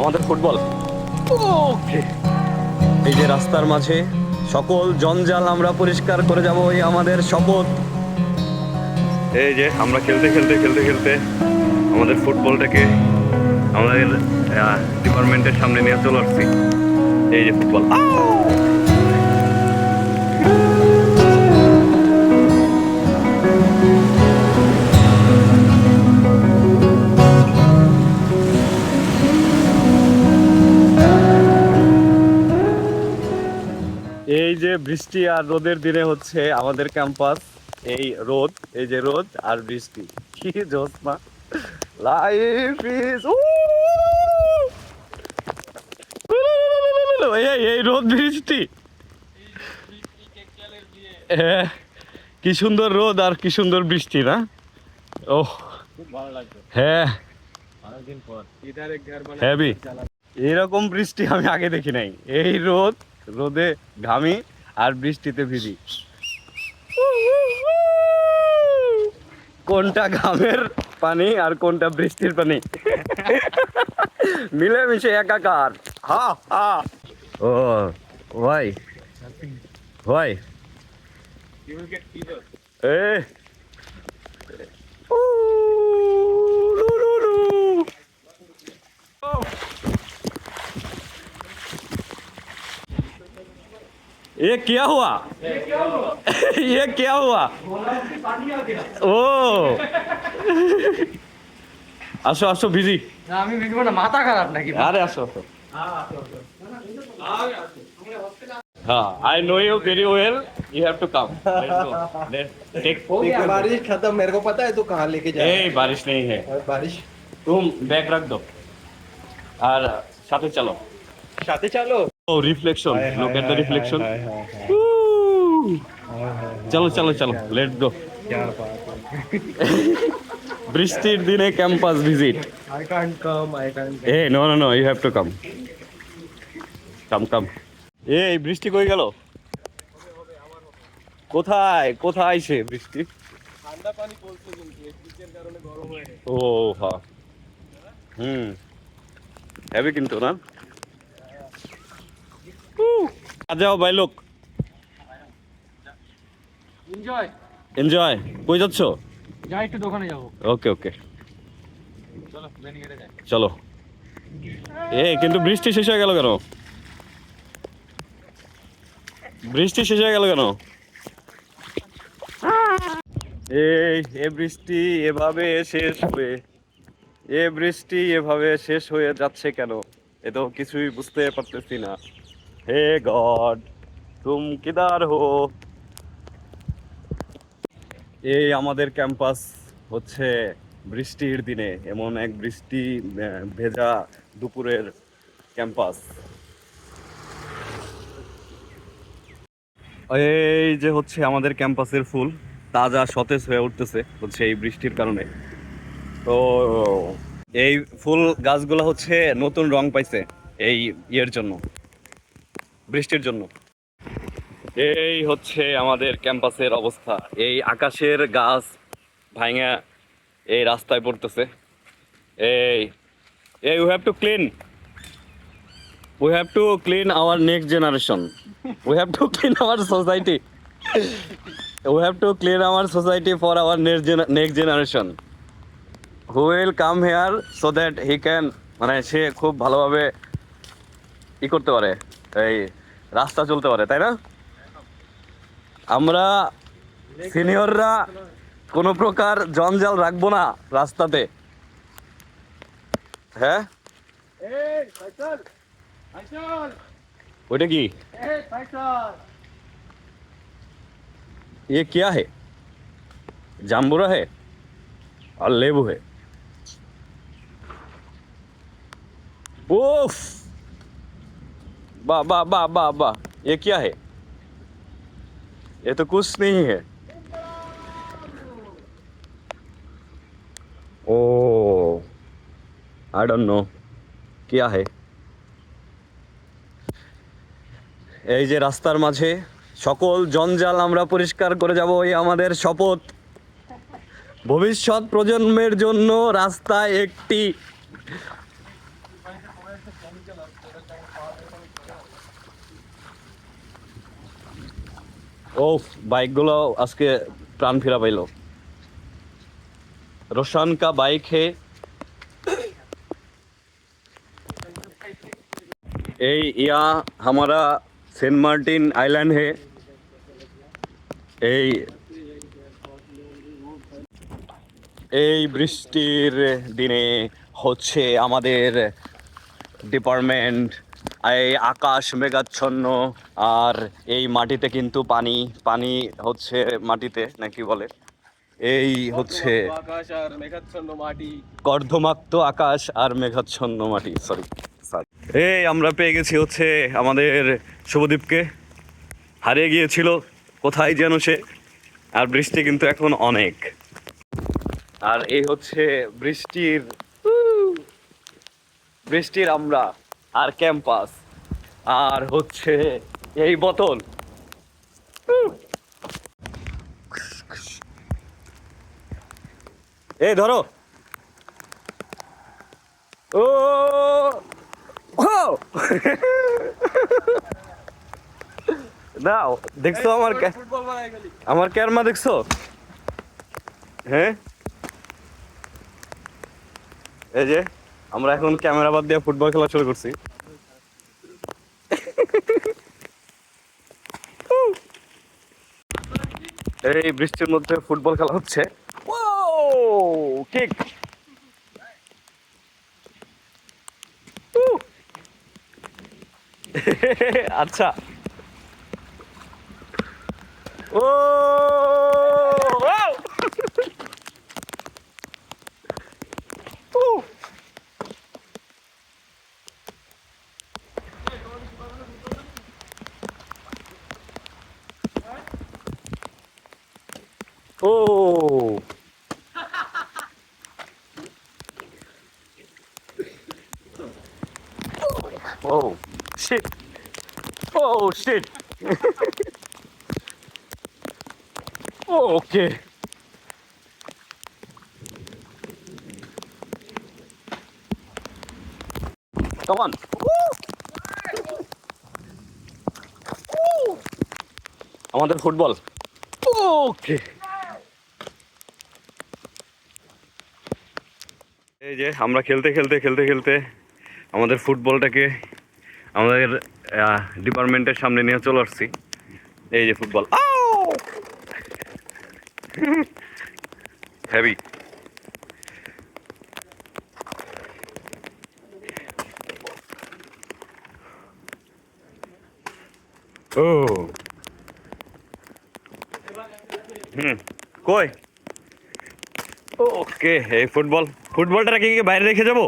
আমাদের football. Okay. এই যে রাস্তার মাঝে সকল জঞ্জাল আমরা পরিষ্কার করে যাব এই আমাদের শপথ। এই যে আমরা খেলতে খেলতে খেলতে খেলতে আমাদের ফুটবলটাকে আমাদের ডিপার্টমেন্টের সামনে নিয়ে চলে আসছি। এই যে ফুটবল। এই যে বৃষ্টি আর রোদের দিনে হচ্ছে আমাদের ক্যাম্পাস এই রোদ এই যে রোদ আর বৃষ্টি কি জোৎস্না লাইফ ইজ এই রোদ বৃষ্টি হ্যাঁ, কি সুন্দর রোদ আর কি সুন্দর বৃষ্টি না ও হ্যাঁ হ্যাভি এরকম বৃষ্টি আমি আগে দেখি নাই এই রোদ রোদে ঘামি আর বৃষ্টিতে ভিজি। কোনটা ঘামের পানি আর কোনটা বৃষ্টির পানি? মিলেমিশে একাকার। হা হা। ও ভাই। fever. এ ये क्या हुआ ये क्या हुआ ও আসো আসো বিজি না আমি ভিজবো না মাথা খারাপ নাকি আরে আসো আসো हाँ I know you very well you have to come take हो गया बारिश खत्म मेरे को पता है तू कहाँ लेके जा रहा ए बारिश नहीं है है बारिश तुम बैग रख दो और साथे चलो साथे चलो ও reflection look at the reflection চলো চলো চলো লেট গো বৃষ্টির দিনে campus visit I come I a no no no you have to come come come এই বৃষ্টি কই গেল? কোথায়? কোথায় আইছে বৃষ্টি? ঠান্ডা পানি পড়ছে কিন্তু কারণে গরম হয়ে ও হ্যাঁ হুম। হেভি কিন্তু না? आ जाओ भाई लोग এনজয় এনজয় কই যাচ্ছ যাই একটু দোকানে যাবো ওকে ওকে চলো বেনি কেটে যাই চলো এ কিন্তু বৃষ্টি শেষ হয়ে গেল কেন বৃষ্টি শেষ হয়ে গেল কেন এই এ বৃষ্টি এভাবে শেষ হয়ে এ বৃষ্টি এভাবে শেষ হয়ে যাচ্ছে কেন এ তো কিছুই বুঝতে পারতেছি না হে গড, তুম কিদার হো? এই আমাদের ক্যাম্পাস হচ্ছে বৃষ্টির দিনে, এমন এক বৃষ্টি ভেজা দুপুরের ক্যাম্পাস। এই যে হচ্ছে আমাদের ক্যাম্পাসের ফুল, তাজা সতেজ হয়ে উঠতেছে হচ্ছে এই বৃষ্টির কারণে। তো এই ফুল গাছগুলো হচ্ছে নতুন রং পাইছে এই ইয়ের জন্য। বৃষ্টির জন্য। এই হচ্ছে আমাদের ক্যাম্পাসের অবস্থা। এই আকাশের গাছ ভাঙা এই রাস্তায় পড়তেছে। এই এই we have to clean we have to clean our next generation we have to clean our society we have to clean our society for our next next generation who will come here so that he can মানে সে খুব ভালোভাবে ই করতে পারে। এই রাস্তা চলতে পারে তাই না আমরা সিনিয়ররা কোনো প্রকার জঞ্জাল রাখবো না রাস্তাতে হ্যাঁ এই ফাইসাল ফাইসাল ওইটা কি এই ফাইসাল ये क्या है जाम्बुरा है और लेबू है उफ वाह वाह वाह वाह वाह ये क्या है ये तो कुछ नहीं है ओ आई डोंट नो क्या है এই যে রাস্তার মাঝে সকল জঞ্জাল আমরা পরিষ্কার করে যাব এই আমাদের শপথ ভবিষ্যৎ প্রজন্মের জন্য রাস্তায় একটি ও বাইকগুলো আজকে প্রাণ ফেরা পাইল। রোশান কা বাইক হে। এই, ইয়া হামারা সেন্ট মার্টিন আইল্যান্ড হে। এই এই বৃষ্টির দিনে হচ্ছে আমাদের ডিপার্টমেন্ট এই আকাশ মেঘাচ্ছন্ন, আর এই মাটিতে কিন্তু পানি পানি হচ্ছে মাটিতে নাকি বলে? এই হচ্ছে আকাশ আর মেঘাচ্ছন্ন মাটি কর্ধমাক্ত আকাশ আর মেঘাচ্ছন্ন মাটি সরি এই আমরা পেয়ে গেছি হচ্ছে আমাদের শুভদীপকে। হারিয়ে গিয়েছিল, কোথায় যেন সে, আর বৃষ্টি কিন্তু এখন অনেক। আর এই হচ্ছে বৃষ্টির বৃষ্টির আমরা আর ক্যাম্পাস। আর হচ্ছে এই বোতল। এই ধরো। ও ও দাও, দেখছ আমার আমার ক্যারমা দেখছ? হ্যাঁ? এই যে। আমরা এখন ক্যামেরা বাদ দিয়ে ফুটবল খেলা শুরু করছি। এই বৃষ্টির মধ্যে ফুটবল খেলা হচ্ছে। আচ্ছা। ও ও! উ! ও Oh shit! Oh shit! Oh, okay. Come on. আমাদের ফুটবল ওকে এই যে আমরা খেলতে খেলতে খেলতে খেলতে আমাদের ফুটবলটাকে আমাদের ডিপার্টমেন্টের সামনে নিয়ে চলে আসছি। এই যে ফুটবল। হেভি ও। হুম, কই? ওকে, এই ফুটবল। ফুটবলটা কি বাইরে রেখে যাব?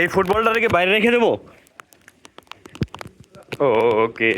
এই ফুটবলটা কি বাইরে রেখে দেবো? ওকে।